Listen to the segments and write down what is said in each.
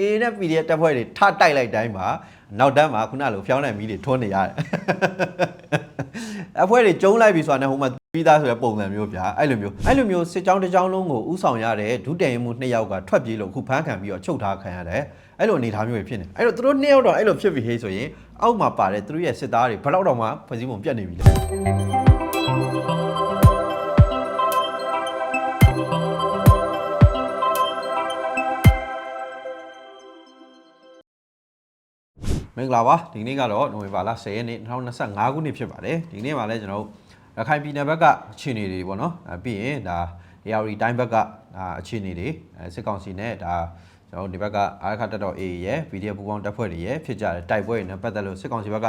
A နဲ့ PDF တပ်ဖွဲ့တွေထတိုက်လိုက်တိုင်းမှာနောက်တန်းမှာခုနလိုဖျောင်းနိုင်မီးတွေထွန်းနေရတယ်အဖွဲ့တွေကျုံးလိုက်ပြီဆိုတာနဲ့ဟိုမှာပြီးသားဆိုတဲ့ပုံစံမျိုးဗျာအဲ့လိုမျိုးအဲ့လိုမျိုးစစ်ကြောင်းတစ်ကြောင်းလုံးကိုဥဆောင်ရတဲ့ဒုတည်ရင်မှုနှစ်ယောက်ကထွက်ပြေးလို့အခုဖမ်းခံပြီးတော့ချုပ်ထားခံရတယ်အဲ့လိုအနေအထားမျိုးတွေဖြစ်နေအဲ့တော့သူတို့နှစ်ယောက်တော့အဲ့လိုဖြစ်ပြီဟေးဆိုရင်အောက်မှာပါတဲ့သူတို့ရဲ့စစ်သားတွေဘယ်တော့တော့မှဖွဲ့စည်းပုံပြတ်နေပြီလေ င်္ဂလာပါဒီနေ့ကတော့နိုဝင်ဘာလ10ရက်နေ့2025ခုနှစ်ဖြစ်ပါတယ်ဒီနေ့မှာလည်းကျွန်တော်တို့ရခိုင်ပြည်နယ်ဘက်ကအခြေအနေတွေပေါ့နော်အဲပြီးရင်ဒါ ARD တိုင်းဘက်ကဒါအခြေအနေတွေအဲစစ်ကောင်စီနဲ့ဒါကျွန်တော်တို့ဒီဘက်ကအာခတက်တော် A ရဲ့ PDF ပူပေါင်းတပ်ဖွဲ့တွေရဲ့ဖြစ်ကြတဲ့တိုက်ပွဲတွေနဲ့ပတ်သက်လို့စစ်ကောင်စီဘက်က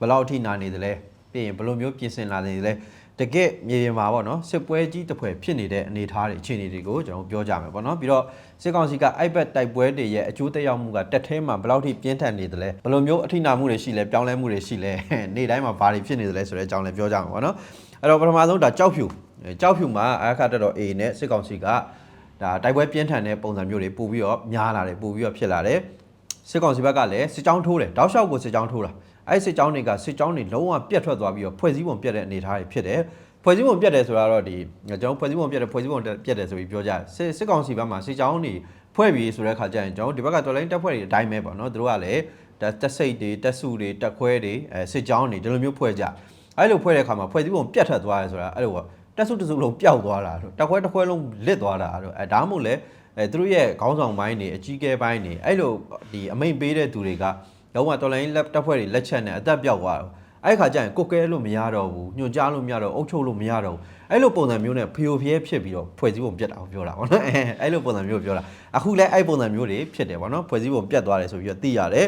ဘယ်လောက်အထိနာနေသလဲပြီးရင်ဘယ်လိုမျိုးပြင်ဆင်လာနေသလဲ တကယ့်မြေပြင်မှာပေါ့နော်စစ်ပွဲကြီးတစ်ဖွဲ့ဖြစ်နေတဲ့အနေအထားတွေအခြေအနေတွေကိုကျွန်တော်ပြောကြမယ်ပေါ့နော်ပြီးတော့စစ်ကောင်စီက iPad တိုက်ပွဲတွေရဲ့အကျိုးသက်ရောက်မှုကတက်ထဲမှာဘယ်လောက်ထိပြင်းထန်နေသလဲဘယ်လိုမျိုးအထိနာမှုတွေရှိလဲပြောင်းလဲမှုတွေရှိလဲနေ့တိုင်းမှာဘာတွေဖြစ်နေသလဲဆိုတဲ့အကြောင်းလည်းပြောကြမှာပေါ့နော်အဲ့တော့ပထမဆုံးဒါကြောက်ဖြူကြောက်ဖြူမှာအခါတက်တော် A နဲ့စစ်ကောင်စီကဒါတိုက်ပွဲပြင်းထန်တဲ့ပုံစံမျိုးတွေပို့ပြီးတော့များလာတယ်ပို့ပြီးတော့ဖြစ်လာတယ်စစ်ကောင်စီဘက်ကလည်းစစ်ကြောင်းထိုးတယ်တောက်လျှောက်ကိုစစ်ကြောင်းထိုးတာ အဲ့စစ်ကြောင်းတွေကစစ်ကြောင်းတွေလုံးဝပြတ်ထွက်သွားပြီးတော့ဖွဲ့စည်းပုံပြတ်တဲ့အနေအထားတွေဖြစ်တယ်ဖွဲ့စည်းပုံပြတ်တယ်ဆိုတာတော့ဒီကျွန်တော်ဖွဲ့စည်းပုံပြတ်တယ်ဖွဲ့စည်းပုံပြတ်တယ်ဆိုပြီးပြောကြတယ်စစ်စစ်ကောင်စီဘက်မှာစစ်ကြောင်းတွေဖွဲ့ပြီးဆိုတဲ့ခါကျရင်ကျွန်တော်ဒီဘက်ကတော်လိုင်းတက်ဖွဲ့တွေအတိုင်းပဲပေါ့နော်သူတို့ကလည်းတက်စိတ်တွေတက်စုတွေတက်ခွဲတွေအဲစစ်ကြောင်းတွေဒီလိုမျိုးဖွဲ့ကြအဲ့လိုဖွဲ့တဲ့ခါမှာဖွဲ့စည်းပုံပြတ်ထွက်သွားတယ်ဆိုတာအဲ့လိုပေါ့တက်စုတစုလုံးပျောက်သွားတာတက်ခွဲတက်ခွဲလုံးလစ်သွားတာတော့အဲဒါမှမဟုတ်လဲအဲသူတို့ရဲ့ခေါင်းဆောင်ပိုင်းတွေအကြီးကဲပိုင်းတွေအဲ့လိုဒီအမိန်ပေးတဲ့သူတွေက လုံးဝတော်လိုင်းလက်တက်ဖွဲ့တွေလက်ချက်နဲ့အသက်ပြောက်သွားတော့အဲ့ခါကျရင်ကိုကဲလို့မရတော့ဘူးညွှန်ကြားလို့မရတော့အုပ်ချုပ်လို့မရတော့ဘူးအဲ့လိုပုံစံမျိုးနဲ့ဖျို့ဖျဲဖြစ်ပြီးတော့ဖွဲ့စည်းပုံပြတ်တာကိုပြောတာပေါ့နော်အဲ့လိုပုံစံမျိုးပြောတာအခုလဲအဲ့ပုံစံမျိုးတွေဖြစ်တယ်ပေါ့နော်ဖွဲ့စည်းပုံပြတ်သွားတယ်ဆိုပြီးတော့သိရတယ်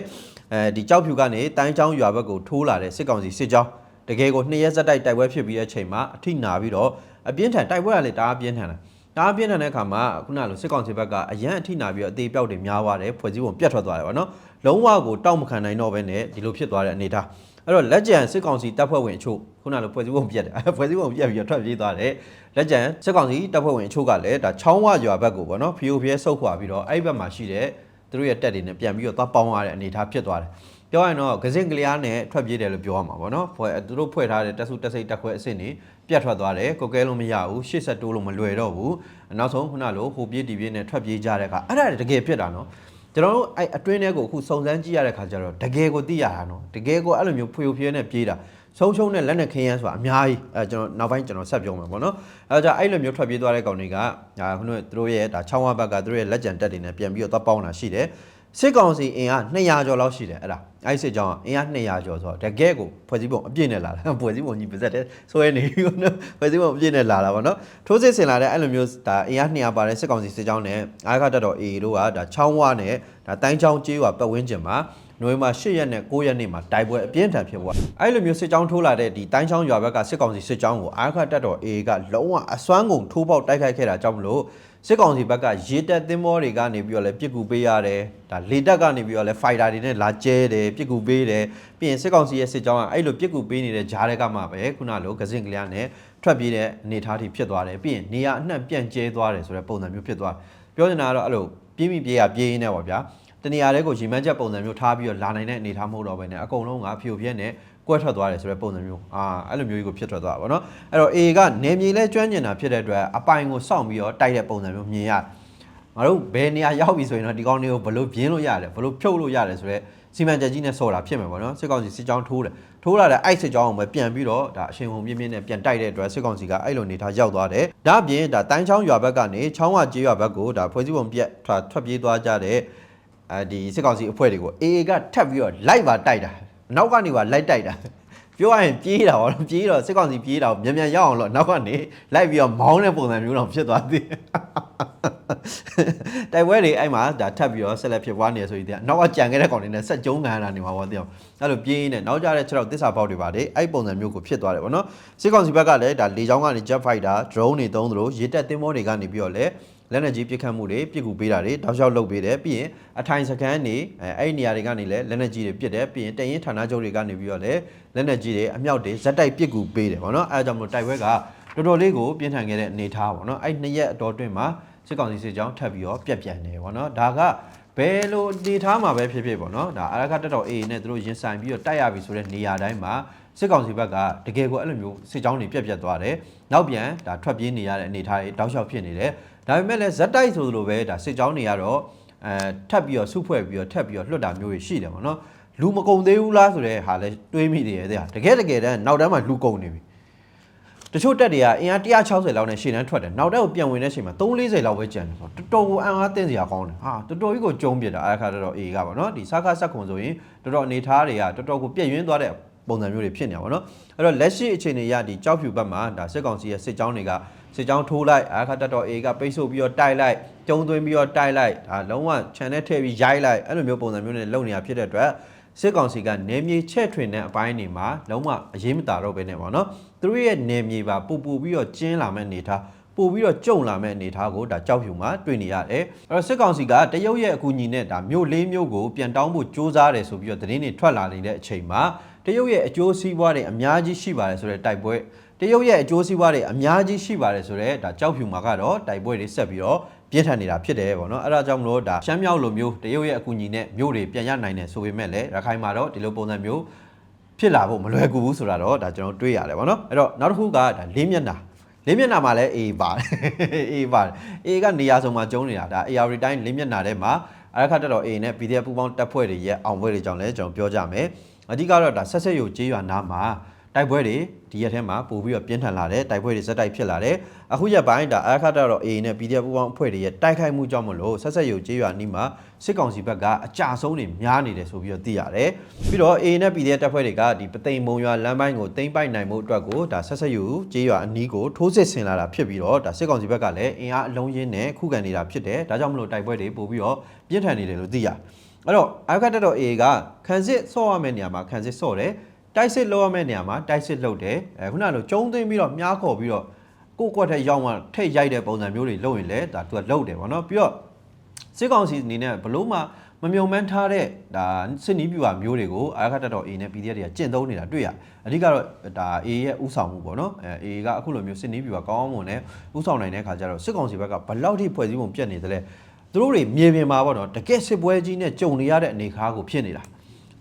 အဲဒီကြောက်ဖြူကနေတိုင်းချောင်းရွာဘက်ကိုထိုးလာတဲ့စစ်ကောင်စီစစ်ကြောင်းတကယ်ကိုနှစ်ရက်ဆက်တိုက်တိုက်ပွဲဖြစ်ပြီးတဲ့အချိန်မှာအထိနာပြီးတော့အပြင်းထန်တိုက်ပွဲကလည်းတအားပြင်းထန်တယ်တအားပြင်းထန်တဲ့အခါမှာခုနလိုစစ်ကောင်စီဘက်ကအရန်အထိနာပြီးတော့အသေးပြောက်တွေများသွားတယ်ဖွဲ့စည်းပုံပြတ်ထွက်သွားတယ်ပေါ့နော် လုံးဝကိုတောက်မခံနိုင်တော့ဘဲနဲ့ဒီလိုဖြစ်သွားတဲ့အနေအထားအဲ့တော့လက်ကျန်စစ်ကောင်စီတပ်ဖွဲ့ဝင်အချို့ခုနလိုဖွဲ့စည်းပုံပြတ်တယ်ဖွဲ့စည်းပုံပြတ်ပြီးတော့ထွက်ပြေးသွားတယ်လက်ကျန်စစ်ကောင်စီတပ်ဖွဲ့ဝင်အချို့ကလည်းဒါချောင်းဝရွာဘက်ကိုပေါ့နော်ဖီယိုဖီယဲဆုတ်ခွာပြီးတော့အဲ့ဘက်မှာရှိတဲ့သူတို့ရဲ့တက်တွေနဲ့ပြန်ပြီးတော့သွားပေါင်းရတဲ့အနေအထားဖြစ်သွားတယ်ပြောရရင်တော့ဂစင်ကလျားနဲ့ထွက်ပြေးတယ်လို့ပြောရမှာပေါ့နော်ဖွဲ့သူတို့ဖွဲ့ထားတဲ့တက်စုတက်စိတ်တက်ခွဲအစ်စ်နေပြတ်ထွက်သွားတယ်ကိုကဲလို့မရဘူးရှေ့ဆက်တိုးလို့မလွယ်တော့ဘူးနောက်ဆုံးခုနလိုဟိုပြေးဒီပြေးနဲ့ထွက်ပြေးကြတဲ့အခါအဲ့ဒါတကယ်ဖြစ်တာနော် ကျွန်တော်တို့အဲ့အတွင်းထဲကိုအခုစုံစမ်းကြည့်ရတဲ့ခါကျတော့တကယ်ကိုသိရတာနော်တကယ်ကိုအဲ့လိုမျိုးဖွေဖွေနဲ့ပြေးတာဆုံးရှုံးတဲ့လက်နဲ့ခင်းရမ်းဆိုတာအများကြီးအဲကျွန်တော်နောက်ပိုင်းကျွန်တော်ဆက်ပြောမှာပေါ့နော်အဲဒါအဲ့လိုမျိုးထွက်ပြေးသွားတဲ့ကောင်တွေကဒါခုနကသူတို့ရဲ့ဒါချောင်းဝဘက်ကသူတို့ရဲ့လက်ကျန်တက်တွေနဲ့ပြန်ပြီးတော့သွားပေါင်းတာရှိတယ် စစ်ကောင်စီအင်အား200ကျော်လောက်ရှိတယ်အဲ့ဒါအဲ့စစ်ကြောင်းကအင်အား200ကျော်ဆိုတော့တကယ်ကိုဖွဲ့စည်းပုံအပြည့်နဲ့လာတာဖွဲ့စည်းပုံကြီးပါဇက်တဲ့ဆွဲနေပြီနော်ဖွဲ့စည်းပုံအပြည့်နဲ့လာတာပေါ့နော်ထိုးစစ်ဆင်လာတဲ့အဲ့လိုမျိုးဒါအင်အား200ပါတဲ့စစ်ကောင်စီစစ်ကြောင်းနဲ့အားခတက်တော် AA တို့ကဒါချောင်းဝနဲ့ဒါတိုင်းချောင်းကျေးရွာပတ်ဝန်းကျင်မှာ နိုဝင်ဘာ10ရက်နဲ့9ရက်နေ့မှာတိုက်ပွဲအပြင်းထန်ဖြစ်သွားအဲ့လိုမျိုးစစ်ကြောင်းထိုးလာတဲ့ဒီတိုင်းချောင်းရွာဘက်ကစစ်ကောင်စီစစ်ကြောင်းကိုအားခတက်တော် AA ကလုံးဝအစွမ်းကုန်ထိုးပေါက်တိုက်ခိုက်ခဲ့တာကြောင့်မလို့စစ်ကောင်စီဘက်ကရေတက်သင်းမောတွေကနေပြီးတော့လည်းပြစ်ကူပေးရတယ်ဒါလေတက်ကနေပြီးတော့လည်း fighter တွေနဲ့လာကျဲတယ်ပြစ်ကူပေးတယ်ပြီးရင်စစ်ကောင်စီရဲ့စစ်ကြောင်းကအဲ့လိုပြစ်ကူပေးနေတဲ့ဂျားတွေကမှပဲခုနလိုဂစင်ကလျားနဲ့ထွက်ပြေးတဲ့အနေအထားတွေဖြစ်သွားတယ်ပြီးရင်နေရာအနှံ့ပြန့်ကျဲသွားတယ်ဆိုတဲ့ပုံစံမျိုးဖြစ်သွားပြောနေတာကတော့အဲ့လိုပြေးမိပြေးရပြေးရင်းနဲ့ပေါ့ဗျာ တနေရာတွေကိုရီမန်းချက်ပုံစံမျိုးထားပြီးတော့လာနိုင်တဲ့အနေအထားမဟုတ်တော့ဘဲနဲ့အကုန်လုံးကဖြိုပြဲနဲ့ကွက်ထွက်သွားတယ်ဆိုတဲ့ပုံစံမျိုးအာအဲ့လိုမျိုးကြီးကိုဖြစ်ထွက်သွားတာပေါ့နော်အဲ့တော့ A ကနေမြေလဲကျွမ်းကျင်တာဖြစ်တဲ့အတွက်အပိုင်ကိုစောင့်ပြီးတော့တိုက်တဲ့ပုံစံမျိုးမြင်ရတယ်ငါတို့ဘယ်နေရာရောက်ပြီဆိုရင်တော့ဒီကောင်းတွေကိုဘလို့ပြင်းလို့ရတယ်ဘလို့ဖြုတ်လို့ရတယ်ဆိုတော့စီမံချက်ကြီးနဲ့ဆော်တာဖြစ်မှာပေါ့နော်စစ်ကောင်စီစစ်ကြောင်းထိုးတယ်ထိုးလာတဲ့အဲ့စစ်ကြောင်းအောင်ပဲပြန်ပြီးတော့ဒါအရှင်ဟုံပြင်းပြင်းနဲ့ပြန်တိုက်တဲ့အတွက်စစ်ကောင်စီကအဲ့လိုနေထားရောက်သွားတယ်ဒါအပြင်ဒါတိုင်းချောင်းရွာဘက်ကနေချောင်းဝကျေးရွာဘက်ကိုဒါဖွဲ့စည်းပုံပြက်ထွက်ထွက်ပြေးသွားကြတဲ့ အဲဒီစစ်ကောင်စီအဖွဲ့တွေကို AA ကထပ်ပြီးတော့လိုက်ပါတိုက်တာနောက်ကနေပါလိုက်တိုက်တာပြောရရင်ပြေးတာပေါ့နော်ပြေးတော့စစ်ကောင်စီပြေးတာကိုမြန်မြန်ရောက်အောင်လို့နောက်ကနေလိုက်ပြီးတော့မောင်းတဲ့ပုံစံမျိုးတော့ဖြစ်သွားသေးတယ်တိုက်ပွဲတွေအဲ့မှာဒါထပ်ပြီးတော့ဆက်လက်ဖြစ်ပွားနေရဆိုရင်နောက်ကကြံခဲ့တဲ့ကောင်တွေနဲ့ဆက်ကျုံးကန်လာနေမှာပေါ့တဲ့အဲ့လိုပြေးနေနောက်ကြတဲ့6တော့တစ္ဆာပေါက်တွေပါတယ်အဲ့ပုံစံမျိုးကိုဖြစ်သွားတယ်ပေါ့နော်စစ်ကောင်စီဘက်ကလည်းဒါလေကြောင်းကနေ jet fighter drone တွေသုံးသလိုရေတက်သင်္ဘောတွေကနေပြီးတော့လည်း လက်နက်ကြီးပစ်ခတ်မှုတွေပြစ်ကူပေးတာတွေတောက်လျှောက်လုပ်ပေးတယ်ပြီးရင်အထိုင်စကန်နေအဲအဲ့ဒီနေရာတွေကနေလည်းလက်နက်ကြီးတွေပစ်တယ်ပြီးရင်တရင်ဌာနချုပ်တွေကနေပြီးတော့လည်းလက်နက်ကြီးတွေအမြောက်တွေဇက်တိုက်ပစ်ကူပေးတယ်ပေါ့နော်အဲဒါကြောင့်မလို့တိုက်ပွဲကတော်တော်လေးကိုပြင်းထန်ခဲ့တဲ့အနေအထားပေါ့နော်အဲ့နှစ်ရက်အတော်တွင်းမှာစစ်ကောင်စီစစ်ကြောင်းထပ်ပြီးတော့ပြက်ပြန်နေပေါ့နော်ဒါကဘယ်လိုအနေထားမှာပဲဖြစ်ဖြစ်ပေါ့နော်ဒါအာရခတက်တော် A နဲ့သူတို့ရင်ဆိုင်ပြီးတော့တိုက်ရပြီဆိုတဲ့နေရာတိုင်းမှာစစ်ကောင်စီဘက်ကတကယ်ကိုအဲ့လိုမျိုးစစ်ကြောင်းတွေပြက်ပြက်သွားတယ်နောက်ပြန်ဒါထွက်ပြေးနေရတဲ့အနေအထားတွေတောက်လျှောက်ဖြစ်နေတယ် ဒါပေမဲ့လည်းဇက်တိုက်ဆိုလိုပဲဒါစစ်ကြောင်းတွေကတော့အဲထပ်ပြီးတော့စုဖွဲ့ပြီးတော့ထပ်ပြီးတော့လွတ်တာမျိုးတွေရှိတယ်ပေါ့နော်လူမကုံသေးဘူးလားဆိုတဲ့ဟာလဲတွေးမိတယ်တဲ့တကယ်တကယ်တမ်းနောက်တန်းမှာလူကုံနေပြီတချို့တက်တွေကအင်အား160လောက်နဲ့ရှေ့တန်းထွက်တယ်နောက်တက်ကိုပြန်ဝင်တဲ့အချိန်မှာ340လောက်ပဲကျန်တယ်ဆိုတော့တော်တော်ကိုအံအားတင်းစရာကောင်းတယ်ဟာတော်တော်ကြီးကိုကြုံပြစ်တာအားခါတော်တော်အေးကပါနော်ဒီစားခါဆက်ခွန်ဆိုရင်တော်တော်အနေထားတွေကတော်တော်ကိုပြည့်ရင်းသွားတဲ့ပုံစံမျိုးတွေဖြစ်နေတာပါနော်အဲ့တော့လက်ရှိအခြေအနေရဒီကြောက်ဖြူဘက်မှာဒါစစ်ကောင်စီရဲ့စစ်ကြောင်းတွေက စစ်ကြောင်းထိုးလိုက်အားခါတော်တော်အေးကပိတ်ဆို့ပြီးတော့တိုက်လိုက်ကျုံသွင်းပြီးတော့တိုက်လိုက်ဒါလုံးဝ channel ထည့်ပြီးရိုက်လိုက်အဲ့လိုမျိုးပုံစံမျိုးနဲ့လုပ်နေတာဖြစ်တဲ့အတွက်စစ်ကောင်စီကနေမြေချက်ထွင်တဲ့အပိုင်းတွေမှာလုံးဝအရေးမတာတော့ပဲနဲ့ပေါ့နော်သူတို့ရဲ့နေမြေပါပူပူပြီးတော့ကျင်းလာမဲ့အနေထားပို့ပြီးတော့ကြုံလာမဲ့အနေထားကိုဒါကြောက်ဖြူမှာတွေ့နေရတယ်အဲ့တော့စစ်ကောင်စီကတရုတ်ရဲ့အကူအညီနဲ့ဒါမြို့လေးမြို့ကိုပြန်တောင်းဖို့စ조사တယ်ဆိုပြီးတော့သတင်းတွေထွက်လာနေတဲ့အချိန်မှာတရုတ်ရဲ့အကျိုးစီးပွားတွေအများကြီးရှိပါတယ်ဆိုတဲ့တိုက်ပွဲ တရုတ်ရဲ့အကျိုးစီးပွားတွေအများကြီးရှိပါတယ်ဆိုတဲ့ဒါကြောက်ဖြူမှာကတော့တိုက်ပွဲတွေဆက်ပြီးတော့ပြင်းထန်နေတာဖြစ်တယ်ပေါ့နော်အဲ့ဒါကြောင့်မလို့ဒါရှမ်းမြောက်လိုမျိုးတရုတ်ရဲ့အကူအညီနဲ့မြို့တွေပြန်ရနိုင်တယ်ဆိုပေမဲ့လည်းရခိုင်မှာတော့ဒီလိုပုံစံမျိုးဖြစ်လာဖို့မလွယ်ကူဘူးဆိုတာတော့ဒါကျွန်တော်တွေးရတယ်ပေါ့နော်အဲ့တော့နောက်တစ်ခုကဒါလေးမျက်နှာလေးမျက်နှာမှာလည်း A ပါတယ် A ပါတယ် A ကနေရာဆုံးမှာကျုံနေတာဒါ AR တိုင်းလေးမျက်နှာထဲမှာအရခတ်တက်တော် A နဲ့ PDF ပူပေါင်းတပ်ဖွဲ့တွေရဲ့အောင်ပွဲတွေကြောင့်လည်းကျွန်တော်ပြောကြမယ်အဓိကတော့ဒါဆက်ဆက်ရုပ်ကြေးရွာနားမှာ တိုက်ပွဲတွေဒီရက်ထဲမှာပို့ပြီးတော့ပြင်းထန်လာတယ်တိုက်ပွဲတွေဇက်တိုက်ဖြစ်လာတယ်အခုရက်ပိုင်းဒါအခါတော့ A နဲ့ PDF ပူပေါင်းအဖွဲ့တွေရဲ့တိုက်ခိုက်မှုကြောင့်မလို့ဆက်ဆက်ရုပ်ကြေးရွာနီးမှာစစ်ကောင်စီဘက်ကအကြဆုံးတွေများနေတယ်ဆိုပြီးတော့သိရတယ်ပြီးတော့ A နဲ့ PDF တပ်ဖွဲ့တွေကဒီပသိမ်မုံရွာလမ်းပိုင်းကိုတိမ့်ပိုက်နိုင်မှုအတွက်ကိုဒါဆက်ဆက်ရုပ်ကြေးရွာအနီးကိုထိုးစစ်ဆင်လာတာဖြစ်ပြီးတော့ဒါစစ်ကောင်စီဘက်ကလည်းအင်အားအလုံးရင်းနဲ့ခုခံနေတာဖြစ်တယ်ဒါကြောင့်မလို့တိုက်ပွဲတွေပို့ပြီးတော့ပြင်းထန်နေတယ်လို့သိရတယ်အဲ့တော့အခါတော့ A ကခံစစ်ဆော့ရမယ့်နေရာမှာခံစစ်ဆော့တယ် တိုက်စစ်လောက်ရမယ့်နေရာမှာတိုက်စစ်လုပ်တယ်အဲခုနကလိုကျုံသိမ်းပြီးတော့မြားခေါ်ပြီးတော့ကိုယ့်ကွက်ထဲရောက်မှထိတ်ရိုက်တဲ့ပုံစံမျိုးတွေလုပ်ရင်လည်းဒါသူကလုပ်တယ်ဗောနော်ပြီးတော့စစ်ကောင်စီအနေနဲ့ဘလို့မှမမြုံမှန်းထားတဲ့ဒါစစ်နီးပြူဟာမျိုးတွေကိုအာခတ်တတော် A နဲ့ PDF တွေကကျင့်သုံးနေတာတွေ့ရအဓိကတော့ဒါ A ရဲ့ဥဆောင်မှုပေါ့နော်အဲ A ကအခုလိုမျိုးစစ်နီးပြူဟာကောင်းမွန်နဲ့ဥဆောင်နိုင်တဲ့ခါကျတော့စစ်ကောင်စီဘက်ကဘလောက်ထိဖွဲ့စည်းပုံပြတ်နေသလဲသူတို့တွေမြေပြင်မှာပေါ့နော်တကယ်စစ်ပွဲကြီးနဲ့ကြုံနေရတဲ့အနေအထားကိုဖြစ်နေတာ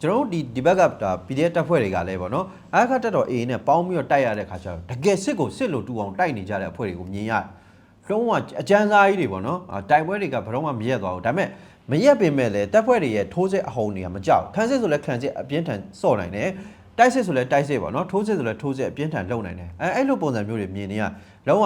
ကျွန်တော်တို့ဒီဒီဘက်ကဒါ PDF တပ်ဖွဲ့တွေကလည်းပေါ့နော်အခါတက်တော် A နဲ့ပေါင်းပြီးတော့တိုက်ရတဲ့ခါကျတော့တကယ်စစ်ကိုစစ်လို့တူအောင်တိုက်နေကြတဲ့အဖွဲ့တွေကိုမြင်ရတယ်။လုံးဝအကျန်းစားကြီးတွေပေါ့နော်အာတိုက်ပွဲတွေကဘယ်တော့မှမရက်သွားဘူးဒါပေမဲ့မရက်ပင်မဲ့လည်းတပ်ဖွဲ့တွေရဲ့ထိုးစစ်အဟုန်တွေကမကြောက်ခန်းစစ်ဆိုလည်းခန်းစစ်အပြင်းထန်စော့နိုင်တယ်တိုက်စစ်ဆိုလည်းတိုက်စစ်ပေါ့နော်ထိုးစစ်ဆိုလည်းထိုးစစ်အပြင်းထန်လုပ်နိုင်တယ်အဲအဲ့လိုပုံစံမျိုးတွေမြင်နေရလုံးဝ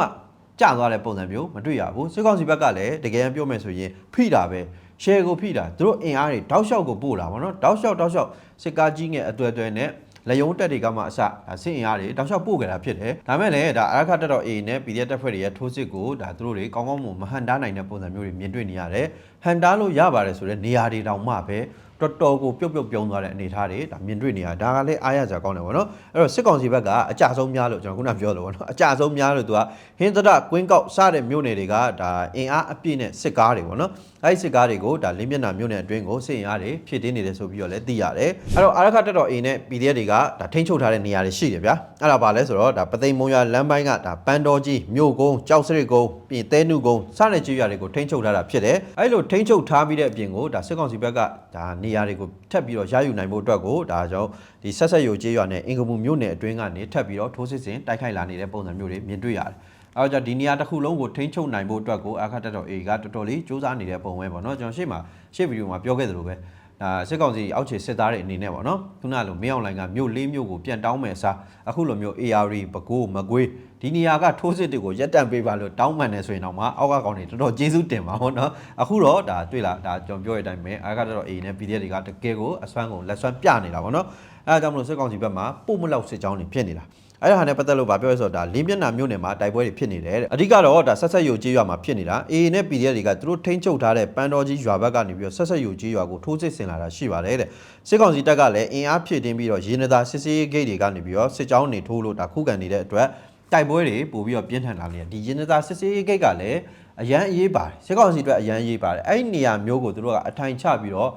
ကျသွားတဲ့ပုံစံမျိုးမတွေ့ရဘူးစစ်ကောင်စီဘက်ကလည်းတကယ်ပြောမယ်ဆိုရင်ဖိတာပဲ share ကိုဖိတာသူတို့အင်အားတွေတောက်လျှောက်ကိုပို့လာပါတော့တောက်လျှောက်တောက်လျှောက်စစ်ကားကြီးငယ်အသွဲသွဲနဲ့လယုံတက်တွေကမှအစဒါစစ်အင်အားတွေတောက်လျှောက်ပို့ကြတာဖြစ်တယ်ဒါမဲ့လည်းဒါအရခတက်တော် A နဲ့ PDF တပ်ဖွဲ့တွေရဲ့ထိုးစစ်ကိုဒါသူတို့တွေကောင်းကောင်းမွန်မဟန်တားနိုင်တဲ့ပုံစံမျိုးတွေမြင်တွေ့နေရတယ်ဟန်တားလို့ရပါတယ်ဆိုတော့နေရာတွေတောင်မှပဲ တော်တော်ကိုပြုတ်ပြုတ်ပြုံးသွားတဲ့အနေအထားတွေဒါမြင်တွေ့နေရဒါကလည်းအားရစရာကောင်းတယ်ဗောနော်အဲ့တော့စစ်ကောင်စီဘက်ကအကြဆုံးများလို့ကျွန်တော်ခုနပြောလို့ဗောနော်အကြဆုံးများလို့သူကဟင်းသဒကွင်းကောက်စတဲ့မြို့နယ်တွေကဒါအင်အားအပြည့်နဲ့စစ်ကားတွေဗောနော်အဲ့ဒီစစ်ကားတွေကိုဒါလင်းမျက်နှာမြို့နယ်အတွင်းကိုစစ်အင်အားတွေဖြစ်တင်းနေတယ်ဆိုပြီးတော့လည်းသိရတယ်အဲ့တော့အာရခတက်တော် A နဲ့ PDF တွေကဒါထိန်းချုပ်ထားတဲ့နေရာတွေရှိတယ်ဗျာအဲ့ဒါပါလဲဆိုတော့ဒါပသိမ်မုံရွာလမ်းပိုင်းကဒါပန်းတော်ကြီးမြို့ကုန်းကြောက်စရစ်ကုန်းပြင်သဲနုကုန်းစတဲ့ကြေးရွာတွေကိုထိန်းချုပ်ထားတာဖြစ်တယ်အဲ့လိုထိန်းချုပ်ထားပြီးတဲ့အပြင်ကိုဒါစစ်ကောင်စီဘက်ကဒါနေရာတွေကိုထပ်ပြီးတော့ရယူနိုင်ဖို့အတွက်ကိုဒါကြောင့်ဒီဆက်ဆက်ယိုကြေးရွာနဲ့အင်္ဂပူမြို့နယ်အတွင်းကနေထပ်ပြီးတော့ထိုးစစ်ဆင်တိုက်ခိုက်လာနေတဲ့ပုံစံမျိုးတွေမြင်တွေ့ရတယ်အဲတော့ဒီနေရာတစ်ခုလုံးကိုထိန်းချုပ်နိုင်ဖို့အတွက်ကိုအခက်တက်တော် A ကတော်တော်လေးစူးစမ်းနေတဲ့ပုံပဲပေါ့နော်ကျွန်တော်ရှေ့မှာရှေ့ဗီဒီယိုမှာပြောခဲ့သလိုပဲ ဒါစစ်ကောင်စီအောက်ခြေစစ်သားတွေအနေနဲ့ပေါ့နော်ခုနလိုမင်းအောင်လိုင်ကမြို့လေးမြို့ကိုပြန်တောင်းမယ်အစားအခုလိုမျိုး AR ပဲခူးမကွေးဒီနေရာကထိုးစစ်တွေကိုရက်တန့်ပေးပါလို့တောင်းပန်နေဆိုရင်တော့မှအောက်ကကောင်တွေတော်တော်ကျေးဇူးတင်ပါပေါ့နော်အခုတော့ဒါတွေ့လားဒါကျွန်တော်ပြောတဲ့အတိုင်းပဲအားကတော့ A နဲ့ PDF တွေကတကယ်ကိုအစွမ်းကုန်လက်စွမ်းပြနေတာပေါ့နော်အဲဒါကြောင့်မလို့စစ်ကောင်စီဘက်မှာပို့မလောက်စစ်ကြောင်းတွေဖြစ်နေတာ အဲ့ဒါဟာနဲ့ပတ်သက်လို့ဗာပြောရဆိုတော့ဒါလင်းမျက်နှာမြို့နယ်မှာတိုက်ပွဲတွေဖြစ်နေတယ်တဲ့အဓိကတော့ဒါဆက်ဆက်ယိုကြေးရွာမှာဖြစ်နေတာ AA နဲ့ PDF တွေကသူတို့ထိန်းချုပ်ထားတဲ့ပန်းတော်ကြီးရွာဘက်ကနေပြီးတော့ဆက်ဆက်ယိုကြေးရွာကိုထိုးစစ်ဆင်လာတာရှိပါတယ်တဲ့စစ်ကောင်စီတပ်ကလည်းအင်အားဖြည့်တင်းပြီးတော့ရေနသာစစ်စေးဂိတ်တွေကနေပြီးတော့စစ်ကြောင်းတွေထိုးလို့ဒါခုခံနေတဲ့အတွက်တိုက်ပွဲတွေပို့ပြီးတော့ပြင်းထန်လာနေတယ်ဒီရေနသာစစ်စေးဂိတ်ကလည်းအရန်အေးပါတယ်စစ်ကောင်စီအတွက်အရန်အေးပါတယ်အဲ့ဒီနေရာမျိုးကိုသူတို့ကအထိုင်ချပြီးတော့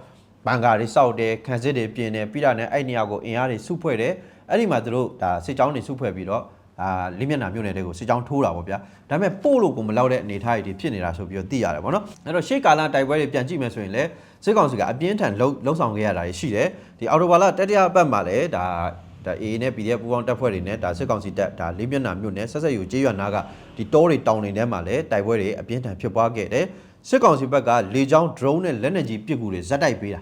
ဘန်ကာတွေစောက်တယ်ခံစစ်တွေပြင်တယ်ပြီးတာနဲ့အဲ့နေရာကိုအင်အားတွေစုဖွဲ့တယ် အဲ့ဒီမှာသူတို့ဒါစစ်ကြောင်းတွေစုဖွဲ့ပြီးတော့အာလေးမျက်နှာမြို့နယ်တွေကိုစစ်ကြောင်းထိုးတာပေါ့ဗျာဒါပေမဲ့ပို့လို့ကိုမလောက်တဲ့အနေအထားတွေဖြစ်နေတာဆိုပြီးတော့သိရတယ်ပေါ့နော်အဲ့တော့ရှေ့ကာလတိုက်ပွဲတွေပြန်ကြည့်မယ်ဆိုရင်လည်းစစ်ကောင်စီကအပြင်းထန်လှုပ်လှုပ်ဆောင်ခဲ့ရတာရှိတယ်ဒီအော်တိုဘာလတတိယအပတ်မှာလည်းဒါဒါ AA နဲ့ PDF ပူးပေါင်းတပ်ဖွဲ့တွေနဲ့ဒါစစ်ကောင်စီတပ်ဒါလေးမျက်နှာမြို့နယ်ဆက်ဆက်ယူကျေးရွာနာကဒီတောတွေတောင်တွေထဲမှာလည်းတိုက်ပွဲတွေအပြင်းထန်ဖြစ်ပွားခဲ့တယ်စစ်ကောင်စီဘက်ကလေကြောင်း drone နဲ့လက်နက်ကြီးပစ်ကူတွေဇက်တိုက်ပေးတာ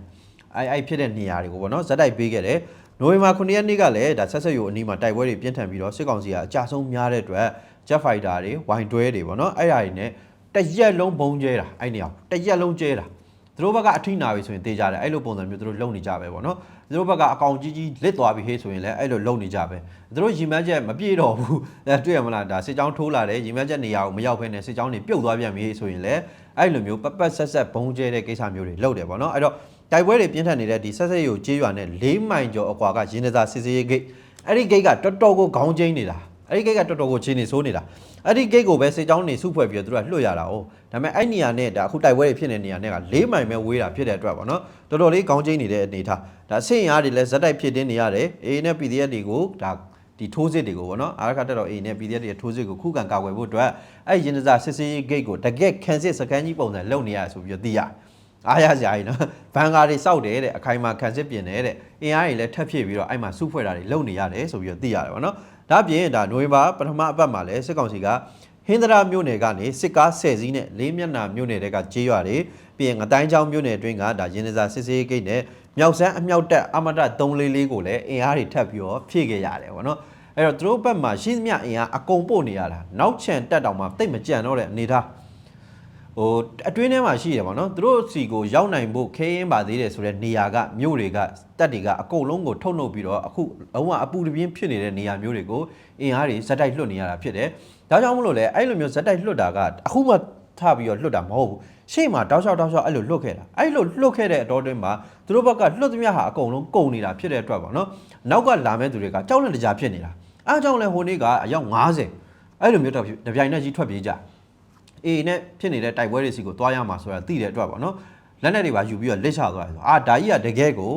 အဲအဲဖြစ်တဲ့နေရာတွေကိုပေါ့နော်ဇက်တိုက်ပေးခဲ့တယ် နိုဝင်ဘာ9ရက်နေ့ကလည်းဒါဆက်ဆက်ယူအနီးမှာတိုက်ပွဲတွေပြင်းထန်ပြီးတော့စစ်ကောင်စီကအကြဆုံးများတဲ့အတွက် jet fighter တွေဝိုင်တွဲတွေပေါ့နော်အဲ့ဒါတွေနဲ့တရက်လုံးဘုံကျဲတာအဲ့နေရာတရက်လုံးကျဲတာသူတို့ဘက်ကအထိနာပြီဆိုရင်တေးကြတယ်အဲ့လိုပုံစံမျိုးသူတို့လုံနေကြပဲပေါ့နော်သူတို့ဘက်ကအကောင်ကြီးကြီးလစ်သွားပြီဟေးဆိုရင်လည်းအဲ့လိုလုံနေကြပဲသူတို့ရီမန်းချက်မပြေတော့ဘူးအဲတွေ့ရမလားဒါစစ်ကြောင်းထိုးလာတယ်ရီမန်းချက်နေရာကိုမရောက်ဘဲနဲ့စစ်ကြောင်းတွေပြုတ်သွားပြန်ပြီဟေးဆိုရင်လည်းအဲ့လိုမျိုးပပဆက်ဆက်ဘုံကျဲတဲ့ကိစ္စမျိုးတွေလုပ်တယ်ပေါ့နော်အဲ့တော့ တိုက်ပွဲတွေပြင်းထန်နေတဲ့ဒီဆက်ဆက်ရုပ်ကျေးရွာနဲ့၄မိုင်ကျော်အကွာကရင်းနှစားစစ်စေးဂိတ်အဲ့ဒီဂိတ်ကတော်တော်ကိုခေါင်းကျင်းနေတာအဲ့ဒီဂိတ်ကတော်တော်ကိုချင်းနေဆိုးနေတာအဲ့ဒီဂိတ်ကိုပဲစေချောင်းနေစုဖွဲ့ပြီးတော့သူတို့ကလွှတ်ရတာ哦ဒါပေမဲ့အဲ့နေရာနဲ့ဒါအခုတိုက်ပွဲတွေဖြစ်နေတဲ့နေရာနဲ့က၄မိုင်ပဲဝေးတာဖြစ်တဲ့အတွက်ပေါ့နော်တော်တော်လေးခေါင်းကျင်းနေတဲ့အနေထားဒါအဆင့်အရာတွေလည်းဇက်တိုက်ဖြစ်တင်းနေရတယ် AA နဲ့ PDF တွေကိုဒါဒီထိုးစစ်တွေကိုပေါ့နော်အာရခတက်တော့ AA နဲ့ PDF တွေထိုးစစ်ကိုခုခံကာကွယ်ဖို့အတွက်အဲ့ရင်စာစစ်စေးဂိတ်ကိုတကက်ခံစစ်စကန်ကြီးပုံစံလုပ်နေရဆိုပြီးတော့သိရတယ် အားရစရာကြီးနော်ဘန်ကာတွေစောက်တယ်တဲ့အခိုင်အမာခံစစ်ပြင်တယ်တဲ့အင်အားတွေလည်းထပ်ဖြစ်ပြီးတော့အဲ့မှာစုဖွဲ့တာတွေလုပ်နေရတယ်ဆိုပြီးတော့သိရတယ်ပေါ့နော်ဒါပြင်ဒါနိုဝင်ဘာပထမအပတ်မှာလည်းစစ်ကောင်စီကဟင်္ဒရာမြို့နယ်ကနေစစ်ကား10စီးနဲ့လေးမျက်နှာမြို့နယ်တွေကကြေးရွာတွေပြီးရင်ငတိုင်းချောင်းမြို့နယ်အတွင်းကဒါရင်းနေစာစစ်စေးဂိတ်နဲ့မြောက်ဆန်းအမြောက်တက်အမတ344ကိုလည်းအင်အားတွေထပ်ပြီးတော့ဖြည့်ခဲ့ရတယ်ပေါ့နော်အဲ့တော့သူတို့ဘက်မှာရှိသမျှအင်အားအကုန်ပို့နေရတာနောက်ချန်တက်တောင်မှတိတ်မကြံတော့တဲ့အနေထား ဟိုအတွင်းထဲမှာရှိတယ်ဗောနော်သူတို့စီကိုရောက်နိုင်ဖို့ခဲရင်ပါသေးတယ်ဆိုတဲ့နေရာကမြို့တွေကတက်တွေကအကုန်လုံးကိုထုတ်နှုတ်ပြီးတော့အခုအဝအပူတပြင်းဖြစ်နေတဲ့နေရာမျိုးတွေကိုအင်အားတွေဇက်တိုက်လွတ်နေရတာဖြစ်တယ်။ဒါကြောင့်မလို့လေအဲ့လိုမျိုးဇက်တိုက်လွတ်တာကအခုမှထပြီးတော့လွတ်တာမဟုတ်ဘူး။ရှေ့မှာတောက်လျှောက်တောက်လျှောက်အဲ့လိုလွတ်ခဲ့တာ။အဲ့လိုလွတ်ခဲ့တဲ့အတော်တွင်းမှာသူတို့ဘက်ကလွတ်သမျှဟာအကုန်လုံးကုန်နေတာဖြစ်တဲ့အတွက်ဗောနော်။နောက်ကလာမဲ့သူတွေကကြောက်လန့်တကြားဖြစ်နေတာ။အားကြောင့်လဲဟိုနေ့ကအယောက်90အဲ့လိုမျိုးတစ်ပြိုင်နက်ကြီးထွက်ပြေးကြ။ A နဲ့ဖြစ်နေတဲ့တိုက်ပွဲတွေစီကိုတွားရမှာဆိုတာသိတဲ့အတွက်ပေါ့နော်လက်နဲ့တွေပါယူပြီးတော့လက်ချသွားတယ်ဆိုအာဒါကြီးကတကယ်ကို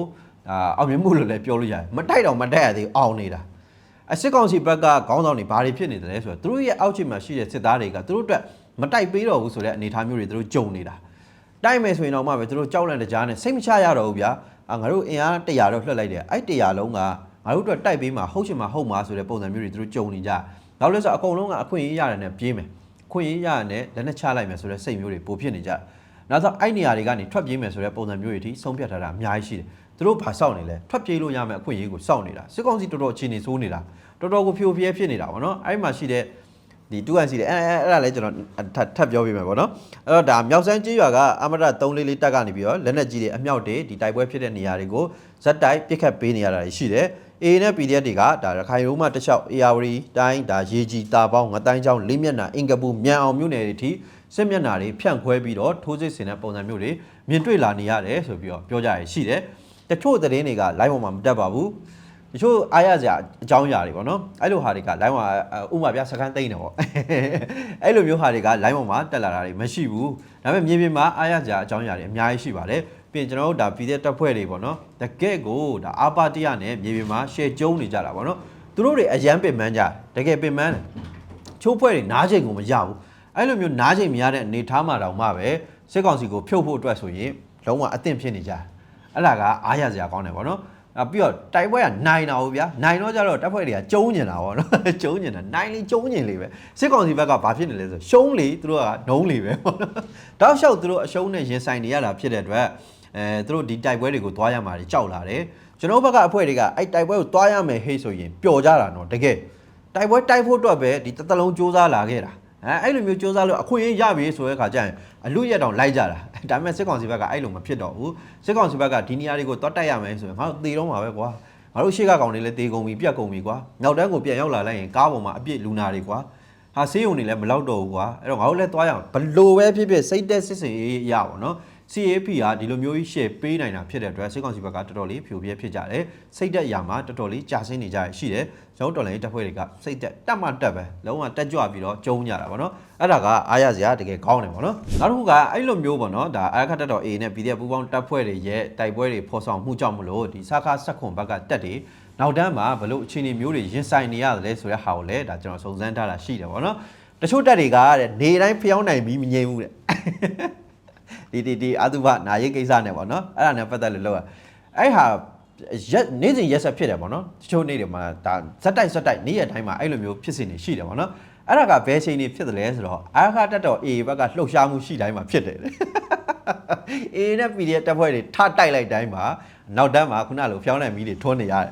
အာအောင်မြင်မှုလို့လည်းပြောလို့ရတယ်မတိုက်တော့မတိုက်ရသေးဘူးအောင်နေတာအစစ်ကောင်စီဘက်ကခေါင်းဆောင်တွေဘာတွေဖြစ်နေတယ်လဲဆိုတော့သူတို့ရဲ့အောက်ခြေမှာရှိတဲ့စစ်သားတွေကသူတို့အတွက်မတိုက်ပေးတော့ဘူးဆိုတဲ့အနေအထားမျိုးတွေသူတို့ကြုံနေတာတိုက်မယ်ဆိုရင်တော့မှပဲသူတို့ကြောက်လန့်တကြားနဲ့စိတ်မချရတော့ဘူးဗျာအာငါတို့အင်အား100တော့လွှတ်လိုက်တယ်အဲ့100လုံးကငါတို့အတွက်တိုက်ပေးမှာဟုတ်ချင်မှာဟုတ်မှာဆိုတဲ့ပုံစံမျိုးတွေသူတို့ကြုံနေကြနောက်လဲဆိုအကုန်လုံးကအခွင့်အရေးရတယ်နဲ့ပြေးမယ် ခွင့်ရရနဲ့လက်နဲ့ချလိုက်မယ်ဆိုတဲ့စိတ်မျိုးတွေပိုဖြစ်နေကြတယ်။နောက်ဆုံးအဲ့နေရာတွေကနေထွက်ပြေးမယ်ဆိုတဲ့ပုံစံမျိုးတွေအထိဆုံးဖြတ်ထားတာအများကြီးရှိတယ်။သူတို့ဘာစောင့်နေလဲထွက်ပြေးလို့ရမယ်အခွင့်အရေးကိုစောင့်နေတာစစ်ကောင်စီတော်တော်အခြေအနေဆိုးနေတာတော်တော်ကိုဖြိုဖျဲဖြစ်နေတာပေါ့နော်။အဲ့မှာရှိတဲ့ဒီ 2NC တဲ့အဲအဲ့ဒါလည်းကျွန်တော်ထပ်ထပ်ပြောပြမယ်ပေါ့နော်အဲ့တော့ဒါမြောက်စမ်းကြီးရွာကအမရ344တက်ကနေပြီးတော့လက်နက်ကြီးတွေအမြောက်တွေဒီတိုက်ပွဲဖြစ်တဲ့နေရာတွေကိုဇက်တိုက်ပစ်ခတ်ပေးနေရတာရှိတယ် A နဲ့ PDF တွေကဒါရခိုင်ရိုးမှတစ်လျှောက် AR တိုင်းဒါရေကြီးတာပေါင်းငတိုင်းချောင်းလေးမျက်နှာအင်ကပူမြန်အောင်မြို့နယ်တွေထိစစ်မျက်နှာတွေဖြန့်ခွဲပြီးတော့ထိုးစစ်ဆင်တဲ့ပုံစံမျိုးတွေမြင်တွေ့လာနေရတယ်ဆိုပြီးတော့ပြောကြရရှိတယ်တချို့သတင်းတွေက live ပေါ်မှာမတက်ပါဘူးတချို့အားရစရာအကြောင်းအရာတွေပေါ့နော်အဲ့လိုဟာတွေက live မှာဥမာပြစကန်သိမ့်တယ်ပေါ့အဲ့လိုမျိုးဟာတွေက live ပေါ်မှာတက်လာတာတွေမရှိဘူးဒါပေမဲ့မြေပြင်မှာအားရစရာအကြောင်းအရာတွေအများကြီးရှိပါတယ် ပြင်ကျွန်တော်တို့ဒါ PDF တပ်ဖွဲ့တွေပေါ့နော်တကယ့်ကိုဒါအာပါတရနဲ့မြေပြင်မှာ share ကျုံးနေကြတာပေါ့နော်သူတို့တွေအရန်ပင်ပန်းကြတကယ်ပင်ပန်းတယ်ချိုးဖွဲ့တွေနားချိန်ကိုမရဘူးအဲ့လိုမျိုးနားချိန်မရတဲ့အနေထားမှာတောင်မှပဲစစ်ကောင်စီကိုဖြုတ်ဖို့အတွက်ဆိုရင်လုံးဝအသင့်ဖြစ်နေကြတယ်အဲ့ဒါကအားရစရာကောင်းတယ်ပေါ့နော်အပြီးတော့တိုက်ပွဲကနိုင်တာဟုတ်ဗျာနိုင်တော့ကြတော့တပ်ဖွဲ့တွေကကျုံးညင်တာပေါ့နော်ကျုံးညင်တာနိုင်လေကျုံးညင်လေပဲစစ်ကောင်စီဘက်ကဘာဖြစ်နေလဲဆိုရှုံးလေသူတို့ကနှုံးလေပဲပေါ့နော်တောက်လျှောက်သူတို့အရှုံးနဲ့ရင်ဆိုင်နေရတာဖြစ်တဲ့အတွက် အဲသူတို့ဒီတိုက်ပွဲတွေကိုသွားရမှာတွေကြောက်လာတယ်ကျွန်တော်ဘက်ကအဖွဲတွေကအဲ့တိုက်ပွဲကိုသွားရမယ်ဟေ့ဆိုရင်ပျော်ကြတာနော်တကယ်တိုက်ပွဲတိုက်ဖို့အတွက်ပဲဒီတစ်သလုံးစူးစမ်းလာခဲ့တာအဲအဲ့လိုမျိုးစူးစမ်းလို့အခွင့်အရေးရပြီဆိုတဲ့ခါကျရင်အလူရက်တောင်လိုက်ကြတာဒါပေမဲ့စစ်ကောင်စီဘက်ကအဲ့လိုမဖြစ်တော့ဘူးစစ်ကောင်စီဘက်ကဒီနေရာတွေကိုသွားတိုက်ရမယ်ဆိုရင်ငါတို့သေတော့မှာပဲကွာငါတို့ရှေ့ကကောင်တွေလည်းတေကုန်ပြီပြက်ကုန်ပြီကွာနောက်တန်းကိုပြန်ရောက်လာလိုက်ရင်ကားပေါ်မှာအပြစ်လူနာတွေကွာဟာဆေးရုံတွေလည်းမလောက်တော့ဘူးကွာအဲ့တော့ငါတို့လည်းသွားရအောင်ဘလို့ပဲဖြစ်ဖြစ်စိတ်သက်စစ်စင်ရေးရပါတော့ CAP ကဒီလိုမျိုးကြီး share ပေးနိုင်တာဖြစ်တဲ့အတွက်စစ်ကောင်စီဘက်ကတော်တော်လေးဖြိုပြဲဖြစ်ကြတယ်စိတ်သက်အရာမှာတော်တော်လေးကြာဆင်းနေကြရရှိတယ်ကျွန်တော်တော်လည်းတပ်ဖွဲ့တွေကစိတ်သက်တက်မှတက်ပဲလုံးဝတက်ကြွပြီးတော့ကျုံကြတာဗောနော်အဲ့ဒါကအားရစရာတကယ်ကောင်းတယ်ဗောနော်နောက်တစ်ခုကအဲ့လိုမျိုးဗောနော်ဒါအာခတ်တက်တော် A နဲ့ PDF ပူပေါင်းတပ်ဖွဲ့တွေရဲ့တိုက်ပွဲတွေဖော်ဆောင်မှုကြောင့်မလို့ဒီစကားဆက်ခွန်ဘက်ကတက်တွေနောက်တန်းမှာဘလို့အခြေအနေမျိုးတွေရင်ဆိုင်နေရတယ်လဲဆိုတဲ့ဟာကိုလည်းဒါကျွန်တော်စုံစမ်းထားတာရှိတယ်ဗောနော်တချို့တက်တွေကတဲ့နေတိုင်းဖျောင်းနိုင်ပြီးမငြိမ်ဘူးတဲ့ ဒီဒီဒီအတုပနာရေးကိစ္စနဲ့ပေါ့နော်အဲ့ဒါနဲ့ပတ်သက်လို့လောက်ရအဲ့ဟာရက်နေ့စဉ်ရက်ဆက်ဖြစ်တယ်ပေါ့နော်တချို့နေ့တွေမှာဒါဇက်တိုက်ဇက်တိုက်နေ့ရက်တိုင်းမှာအဲ့လိုမျိုးဖြစ်စဉ်တွေရှိတယ်ပေါ့နော်အဲ့ဒါကဘယ်ချိန်နေဖြစ်တယ်လဲဆိုတော့အာခါတက်တော် A ဘက်ကလှုပ်ရှားမှုရှိတိုင်းမှာဖြစ်တယ် A နဲ့ PDF တက်ဖွဲ့တွေထတိုက်လိုက်တိုင်းမှာနောက်တန်းမှာခုနလိုဖျောင်းနိုင်မီးတွေထွန်းနေရတယ်